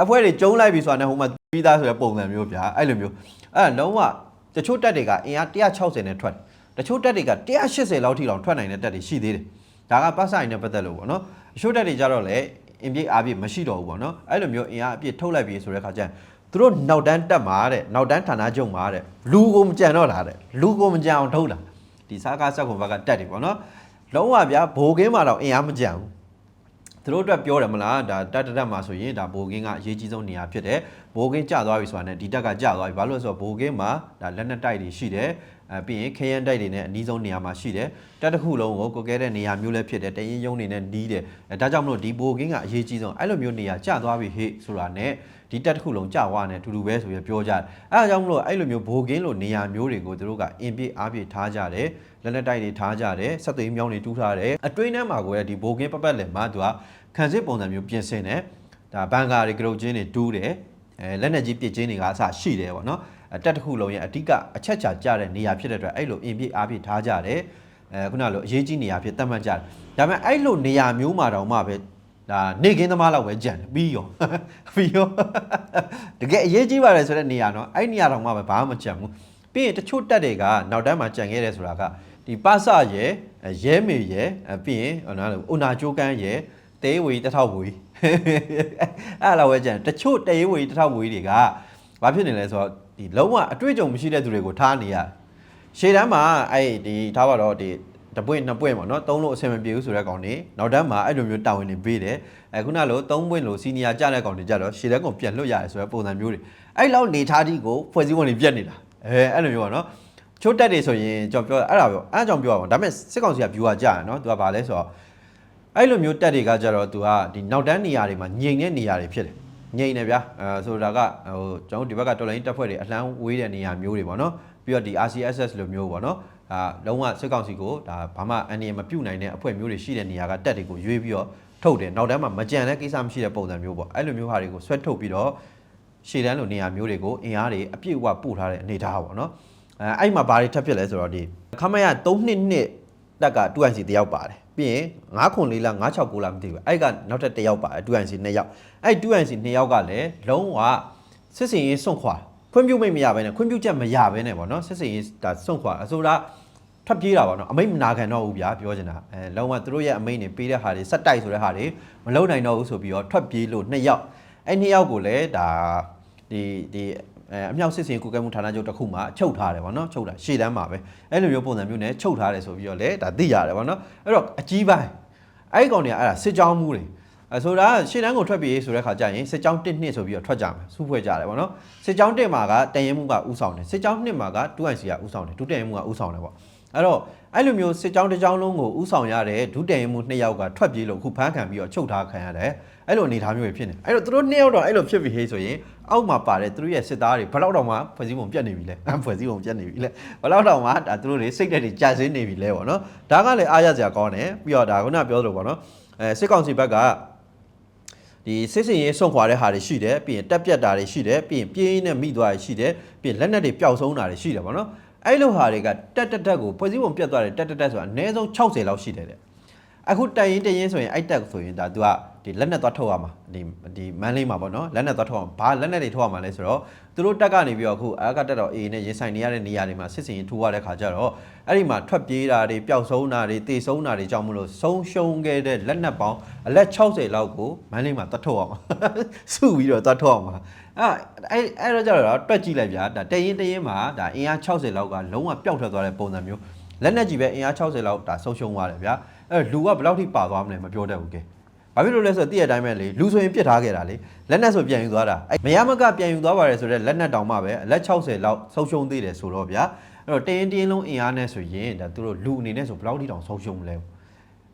အဖွဲတွေကျုံလိုက်ပြီဆိုတာနဲ့ဟိုမှာပြီးသားဆိုတဲ့ပုံစံမျိုးဗျာအဲ့လိုမျိုးအဲ့ဒါလုံးဝတချို့တက်တွေကအင်အား160နဲ့ထွက်တယ် တချို့တက်တွေက180လောက်ထိတောင်ထွက်နိုင်တဲ့တက်တွေရှိသေးတယ်ဒါကပတ်ဆိုင်နဲ့ပတ်သက်လို့ပေါ့နော်တချို့တက်တွေကြတော့လေအင်ပြည့်အားပြည့်မရှိတော့ဘူးပေါ့နော်အဲ့လိုမျိုးအင်အားအပြည့်ထုတ်လိုက်ပြီဆိုတဲ့ခါကျရင်သူတို့နောက်တန်းတက်မှာတဲ့နောက်တန်းဌာနချုပ်မှာတဲ့လူကိုမကြံတော့တာတဲ့လူကိုမကြံအောင်ထုတ်တာဒီစားကားဆက်ခွန်ဘက်ကတက်တယ်ပေါ့နော်လုံးဝဗျာဘိုးကင်းမှာတော့အင်အားမကြံဘူးသူတို့အတွက်ပြောတယ်မလားဒါတက်တက်တက်မှာဆိုရင်ဒါဘိုကင်းကအရေးကြီးဆုံးနေရာဖြစ်တယ်ဘိုကင်းကျသွားပြီဆိုတာနဲ့ဒီတက်ကကျသွားပြီဘာလို့လဲဆိုတော့ဘိုကင်းမှာဒါလက်နက်တိုက်တွေရှိတယ် အဲပြီးရင်ခရမ်းတိုက်တွေနဲ့အနီးဆုံးနေရာမှာရှိတယ်တက်တစ်ခုလုံးကိုကိုကဲတဲ့နေရာမျိုးလည်းဖြစ်တယ်တရင်ယုံနေနဲ့နီးတယ်အဲဒါကြောင့်မလို့ဒီဘိုကင်းကအရေးကြီးဆုံးအဲ့လိုမျိုးနေရာကျသွားပြီဟေ့ဆိုတာနဲ့ဒီတက်တစ်ခုလုံးကျသွားတယ်အတူတူပဲဆိုပြီးပြောကြတယ်အဲဒါကြောင့်မလို့အဲ့လိုမျိုးဘိုကင်းလိုနေရာမျိုးတွေကိုသူတို့ကအင်ပြည့်အားပြည့်ထားကြတယ်လက်နက်တိုက်တွေထားကြတယ်ဆက်သွေးမြောင်းတွေတူးထားတယ်အတွင်းထဲမှာကိုယ်ကဒီဘိုကင်းပတ်ပတ်လည်မှာသူကခံစစ်ပုံစံမျိုးပြင်ဆင်တယ်ဒါဘန်ကာတွေကရုတ်ချင်းတွေတူးတယ်အဲလက်နက်ကြီးပစ်ချင်းတွေကအစရှိတယ်ပေါ့နော်အဲ တက်တစ်ခုလုံးရဲ့အဓိကအချက်ချာကြတဲ့နေရာဖြစ်တဲ့အတွက်အဲ့လိုအင်ပြည့်အားပြည့်ထားကြတယ်အဲခုနလိုအရေးကြီးနေရာဖြစ်သတ်မှတ်ကြတယ်ဒါပေမဲ့အဲ့လိုနေရာမျိုးမှာတောင်မှပဲဒါနေကင်းသမားလောက်ပဲကြံတယ်ပြီးရောပြီးရောတကယ်အရေးကြီးပါတယ်ဆိုတဲ့နေရာတော့အဲ့နေရာတောင်မှပဲဘာမှမကြံဘူးပြီးရင်တချို့တက်တွေကနောက်တန်းမှာကြံခဲ့တယ်ဆိုတာကဒီပဆရဲရဲမေရဲအဲပြီးရင်ဟိုနားလို့အုနာချိုးကန်းရဲတေးဝေတထောက်ဝေအဲ့လိုပဲကြံတချို့တေးဝေတထောက်ဝေတွေကဘာဖြစ်နေလဲဆိုတော့ ဒီလုံးဝအတွေ့အကြုံမရှိတဲ့သူတွေကိုထားနေရရှေ့တန်းမှာအဲ့ဒီထားပါတော့ဒီတပွင့်နှစ်ပွင့်ပေါ့နော်သုံးလို့အဆင်မပြေဘူးဆိုတဲ့ကောင်တွေနောက်တန်းမှာအဲ့လိုမျိုးတာဝန်တွေပေးတယ်အဲခုနလိုသုံးပွင့်လို့စီနီယာကြတဲ့ကောင်တွေကြတော့ရှေ့တန်းကောင်ပြန်လွတ်ရတယ်ဆိုတဲ့ပုံစံမျိုးတွေအဲ့လောက်နေထားတီကိုဖွဲ့စည်းပုံတွေပြတ်နေတာအဲအဲ့လိုမျိုးပေါ့နော်ချိုးတက်တွေဆိုရင်ကျွန်တော်ပြောအဲ့ဒါပြောအဲ့အကြောင်းပြောရအောင်ဒါပေမဲ့စစ်ကောင်စီက view ကကြာရနော်သူကဘာလဲဆိုတော့အဲ့လိုမျိုးတက်တွေကကြတော့သူကဒီနောက်တန်းနေရာတွေမှာငြိမ်တဲ့နေရာတွေဖြစ်တယ် ငြိမ်တယ်ဗျာအဲဆိုတာကဟိုကျွန်တော်တို့ဒီဘက်ကတော်လိုင်းတက်ဖွဲ့တွေအလန်းဝေးတဲ့နေရာမျိုးတွေပေါ့နော်ပြီးတော့ဒီ RCSS လိုမျိုးပေါ့နော်ဒါလုံးဝစစ်ကောင်စီကိုဒါဘာမှအန်ဒီမပြုတ်နိုင်တဲ့အဖွဲ့မျိုးတွေရှိတဲ့နေရာကတက်တွေကိုရွေးပြီးတော့ထုတ်တယ်နောက်တန်းမှာမကြံတဲ့ကိစ္စမရှိတဲ့ပုံစံမျိုးပေါ့အဲ့လိုမျိုးဟာတွေကိုဆွဲထုတ်ပြီးတော့ရှေ့တန်းလိုနေရာမျိုးတွေကိုအင်အားတွေအပြည့်အဝပို့ထားတဲ့အနေအထားပေါ့နော်အဲအဲ့မှာဘာတွေထပ်ဖြစ်လဲဆိုတော့ဒီခမရ3နှစ်နှစ်တက်က 2IC တယောက်ပါတယ် ပြီးရင်9ခွန်လေးလား969လားမသိဘူးအဲ့ကနောက်ထပ်တစ်ယောက်ပါတယ် 2IC 2ယောက်အဲ့ 2IC 2ယောက်ကလည်းလုံးဝစစ်စင်ရေးစွန့်ခွာခွင့်ပြုမိတ်မရဘဲနဲ့ခွင့်ပြုချက်မရဘဲနဲ့ပေါ့နော်စစ်စင်ရေးဒါစွန့်ခွာအဆိုတာထွက်ပြေးတာပေါ့နော်အမိတ်မနာခံတော့ဘူးဗျာပြောချင်တာအဲလုံးဝသူတို့ရဲ့အမိတ်နေပေးတဲ့ဟာတွေစက်တိုက်ဆိုတဲ့ဟာတွေမလုံနိုင်တော့ဘူးဆိုပြီးတော့ထွက်ပြေးလို့2ယောက်အဲ့2ယောက်ကိုလည်းဒါဒီဒီ အဲအမြောက်စစ်စင်ကုကဲမှုဌာနချုပ်တစ်ခုမှာချုပ်ထားတယ်ဗောနော်ချုပ်တာရှေ့တန်းမှာပဲအဲ့လိုမျိုးပုံစံမျိုးနဲ့ချုပ်ထားတယ်ဆိုပြီးတော့လေဒါသိရတယ်ဗောနော်အဲ့တော့အကြီးပိုင်းအဲ့ဒီကောင်တွေကအဲ့ဒါစစ်ကြောင်းမှုတွေအဲဆိုတာရှေ့တန်းကိုထွက်ပြေးဆိုတဲ့ခါကျရင်စစ်ကြောင်း1နှစ်ဆိုပြီးတော့ထွက်ကြမယ်စူးဖွဲ့ကြတယ်ဗောနော်စစ်ကြောင်း1မှာကတန်ရင်မှုကဥဆောင်တယ်စစ်ကြောင်း2မှာက 2IC ကဥဆောင်တယ်ဒုတန်ရင်မှုကဥဆောင်တယ်ဗော အဲ့တော့အဲ့လိုမျိုးစစ်ကြောင်းတစ်ကြောင်းလုံးကိုဥဆောင်ရတဲ့ဒုတန်ရင်မှု2ယောက်ကထွက်ပြေးလို့ခုဖမ်းခံပြီးတော့ချုပ်ထားခံရတယ်အဲ့လိုအနေအထားမျိုးတွေဖြစ်နေအဲ့တော့သူတို့2ယောက်တော့အဲ့လိုဖြစ်ပြီးဟေးဆိုရင်အောက်မှာပါတဲ့သူတို့ရဲ့စစ်သားတွေဘယ်တော့တော့မှဖွဲ့စည်းပုံပြတ်နေပြီလဲဖွဲ့စည်းပုံပြတ်နေပြီလဲဘယ်တော့တော့မှဒါသူတို့တွေစိတ်တက်တွေကြာစင်းနေပြီလဲပေါ့နော်ဒါကလည်းအားရစရာကောင်းတယ်ပြီးတော့ဒါခုနပြောသလိုပေါ့နော်အဲစစ်ကောင်စီဘက်ကဒီစစ်စင်ရေးဆွန့်ခွာတဲ့ဟာတွေရှိတယ်ပြီးရင်တက်ပြက်တာတွေရှိတယ်ပြီးရင်ပြင်းရင်းနဲ့မိသွားတာရှိတယ်ပြီးရင်လက်နက်တွေပျောက်ဆုံးတာတွေရှိတယ်ပေါ့နော် အဲ့လိုဟာတွေကတက်တက်တက်ကိုဖွဲ့စည်းပုံပြတ်သွားတယ်တက်တက်တက်ဆိုတာအနည်းဆုံး60လောက်ရှိတယ်တဲ့အခုတိုင်ရင်တရင်ဆိုရင်အဲ့တက်ဆိုရင်ဒါ तू ကဒီလက်နဲ့သွားထုတ်ရမှာဒီဒီမန်းလေးမှာပေါ့နော်လက်နဲ့သွားထုတ်အောင်ဘာလက်နဲ့တွေထုတ်ရမှာလဲဆိုတော့သူတို့တက်ကနေပြီးတော့အခုအာကတက်တော့ A နဲ့ရင်ဆိုင်နေရတဲ့နေရာတွေမှာစစ်စင်ရင်ထိုးရတဲ့ခါကျတော့အဲ့ဒီမှာထွက်ပြေးတာတွေပျောက်ဆုံးတာတွေတေဆုံးတာတွေကြောင့်မလို့ဆုံးရှုံးခဲ့တဲ့လက်နက်ပေါင်းအလက်60လောက်ကိုမန်းလေးမှာသွားထုတ်ရမှာစုပြီးတော့သွားထုတ်ရမှာ အဲ့အဲ့အဲ့တော့ကျတော့တွက်ကြည့်လိုက်ဗျာဒါတရင်တရင်မှာဒါအင်အား60လောက်ကလုံးဝပျောက်ထွက်သွားတဲ့ပုံစံမျိုးလက်နက်ကြီးပဲအင်အား60လောက်ဒါဆုံးရှုံးသွားတယ်ဗျာအဲ့လူကဘယ်လောက်ထိပါသွားမလဲမပြောတတ်ဘူးကဲဘာဖြစ်လို့လဲဆိုတော့တည့်ရတိုင်းပဲလေလူဆိုရင်ပြစ်ထားခဲ့တာလေလက်နက်ဆိုပြန်ယူသွားတာအဲ့မရမကပြန်ယူသွားပါတယ်ဆိုတော့လက်နက်တောင်မှပဲအလက်60လောက်ဆုံးရှုံးသေးတယ်ဆိုတော့ဗျာအဲ့တော့တင်းတင်းလုံးအင်အားနဲ့ဆိုရင်ဒါသူတို့လူအနေနဲ့ဆိုဘယ်လောက်ထိတောင်ဆုံးရှုံးမလဲ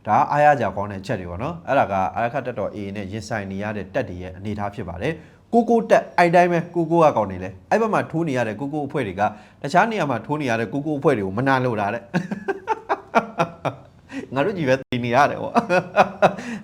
ဒါအားရကြကောင်းတဲ့အချက်တွေပေါ့နော်အဲ့ဒါကအာရခတ်တက်တော် A နဲ့ရင်ဆိုင်နေရတဲ့တက်တွေရဲ့အနေအထားဖြစ်ပါတယ် ကိုကိုတက်အဲ့တိုင်းပဲကိုကိုကကောင်းနေလဲအဲ့ဘက်မှာထိုးနေရတဲ့ကိုကိုအဖွဲ့တွေကတခြားနေရာမှာထိုးနေရတဲ့ကိုကိုအဖွဲ့တွေကိုမနာလို့တာတဲ့ငါတို့ကြီးပဲတည်နေရတယ်ပေါ့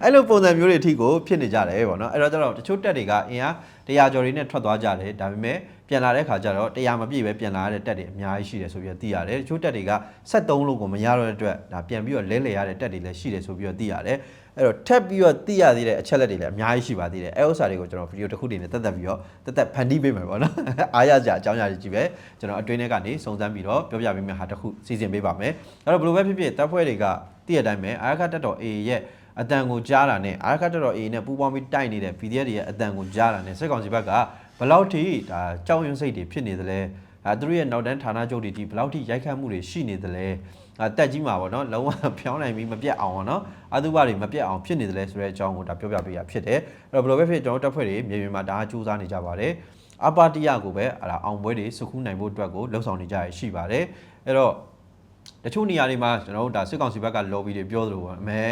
အဲ့လိုပုံစံမျိုးတွေအထိကိုဖြစ်နေကြတယ်ပေါ့နော်အဲ့တော့ကျတော့တချို့တက်တွေကအင်အားတရားကျော်တွေနဲ့ထွက်သွားကြတယ်ဒါပေမဲ့ပြန်လာတဲ့ခါကျတော့တရားမပြည့်ပဲပြန်လာရတဲ့တက်တွေအများကြီးရှိတယ်ဆိုပြီးတော့သိရတယ်တချို့တက်တွေက73လို့ကိုမရတော့တဲ့အတွက်ဒါပြန်ပြီးတော့လဲလှယ်ရတဲ့တက်တွေလည်းရှိတယ်ဆိုပြီးတော့သိရတယ် အဲ့တော့ထပ်ပြီးတော့သိရသေးတဲ့အချက်လက်တွေလည်းအများကြီးရှိပါသေးတယ်အဲ့ဥစ္စာတွေကိုကျွန်တော်ဗီဒီယိုတစ်ခုတည်းနဲ့တက်တက်ပြီးတော့တက်တက်ဖန်တီးပေးမယ်ပေါ့နော်အားရကြအကြောင်းအရာတွေကြီးပဲကျွန်တော်အတွင်းထဲကနေစုံစမ်းပြီးတော့ပြောပြပေးမယ်ဟာတစ်ခုစီစဉ်ပေးပါမယ်အဲ့တော့ဘယ်လိုပဲဖြစ်ဖြစ်တပ်ဖွဲ့တွေကတည့်ရတိုင်းပဲအာရခတက်တော် A ရဲ့အတန်ကိုကြားတာနဲ့အာရခတက်တော် A နဲ့ပူးပေါင်းပြီးတိုက်နေတဲ့ VDF တွေရဲ့အတန်ကိုကြားတာနဲ့စစ်ကောင်စီဘက်ကဘယ်လောက်ထိဒါကြောက်ရွံ့စိတ်တွေဖြစ်နေသလဲအဲသူတို့ရဲ့နောက်တန်းဌာနချုပ်တွေဒီဘယ်လောက်ထိရိုက်ခတ်မှုတွေရှိနေသလဲအဲ တက်ကြီးမှာပေါ့နော်လုံးဝဖြောင်းနိုင်ပြီးမပြတ်အောင်ပေါ့နော်အတုပတွေမပြတ်အောင်ဖြစ်နေသလဲဆိုတဲ့အကြောင်းကိုဒါပြောပြပေးရဖြစ်တယ်အဲ့တော့ဘယ်လိုပဲဖြစ်ကျွန်တော်တို့တပ်ဖွဲ့တွေမြေပြင်မှာဒါအကြိုးစားနေကြပါတယ်အပါတိယကိုပဲအဲ့ဒါအောင်ပွဲတွေစုခုနိုင်ဖို့အတွက်ကိုလှုံ့ဆော်နေကြရရှိပါတယ်အဲ့တော့တချို့နေရာတွေမှာကျွန်တော်တို့ဒါစစ်ကောင်စီဘက်က lobby တွေပြောသလိုပေါ့အမဲ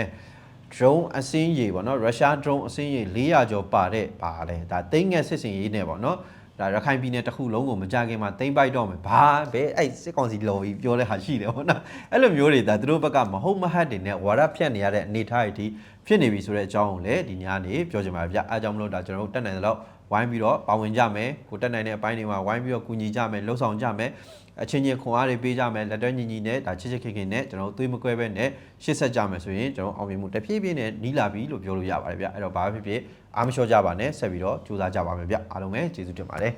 drone အစင်းရေပေါ့နော်ရုရှား drone အစင်းရေ400ကျော်ပါတဲ့ပါတယ်ဒါတိမ့်ငက်စစ်စင်ရေးနဲ့ပေါ့နော် ဒါရခိုင်ပြည်နယ်တစ်ခုလုံးကိုမကြခင်မှာတိမ့်ပိုက်တော့မယ်ဘာပဲအဲ့စစ်ကောင်စီ lobby ပြောတဲ့ဟာရှိတယ်ပေါ့နော်အဲ့လိုမျိုးတွေဒါသူတို့ဘက်ကမဟုတ်မဟတ်တွေနဲ့ဝါရဖြတ်နေရတဲ့အနေအထားတွေဖြစ်နေပြီဆိုတဲ့အကြောင်းကိုလည်းဒီညနေပြောချင်ပါဗျအားကြောင့်မလို့ဒါကျွန်တော်တို့တက်နိုင်တဲ့လောက်ဝိုင်းပြီးတော့ပါဝင်ကြမယ်ကိုတက်နိုင်တဲ့အပိုင်းတွေမှာဝိုင်းပြီးတော့ကူညီကြမယ်လှုပ်ဆောင်ကြမယ် အချင်းချင်းခွန်အားတွေပေးကြမယ်လက်တွဲညီညီနဲ့ဒါချစ်ချစ်ခင်ခင်နဲ့ကျွန်တော်တို့သွေးမကွဲပဲနဲ့ရှေ့ဆက်ကြမယ်ဆိုရင်ကျွန်တော်အောင်မြင်မှုတဖြည်းဖြည်းနဲ့နီးလာပြီလို့ပြောလို့ရပါတယ်ဗျအဲ့တော့ဘာပဲဖြစ်ဖြစ်အားမလျှော့ကြပါနဲ့ဆက်ပြီးတော့ကြိုးစားကြပါမယ်ဗျအားလုံးပဲကျေးဇူးတင်ပါတယ်